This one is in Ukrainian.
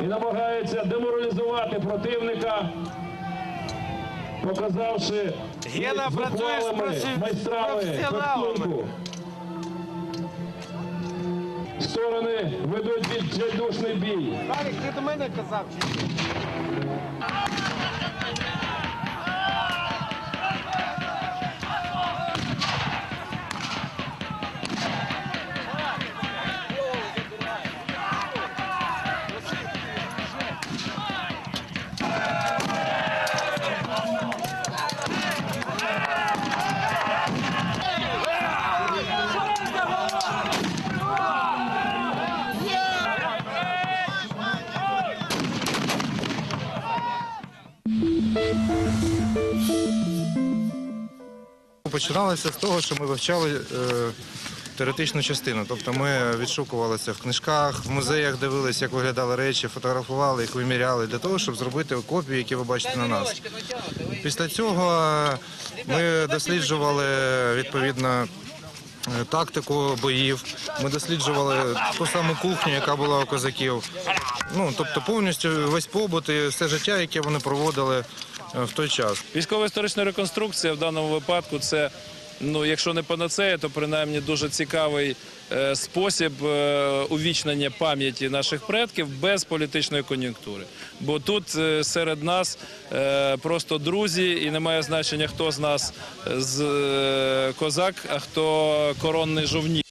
і намагається деморалізувати противника, показавши Гена, працює з майстрами професіоналами. фехтунку. Сторони ведуть відчайдушний бій. Алік, ти до мене казав чи ні? Починалося з того, що ми вивчали е, теоретичну частину. Тобто ми відшукувалися в книжках, в музеях дивилися, як виглядали речі, фотографували їх, виміряли для того, щоб зробити копії, які ви бачите на нас. Після цього е, ми досліджували відповідно. е, Тактику боїв, ми досліджували ту саму кухню, яка була у козаків. Ну тобто повністю весь побут і все життя, яке вони проводили в той час. Військово-історична реконструкція в даному випадку це, ну, якщо не панацея, то принаймні дуже цікавий е, спосіб е, увічнення пам'яті наших предків без політичної кон'юнктури. Бо тут е, серед нас просто друзі, і немає значення, хто з нас з козак, а хто коронний жовнір.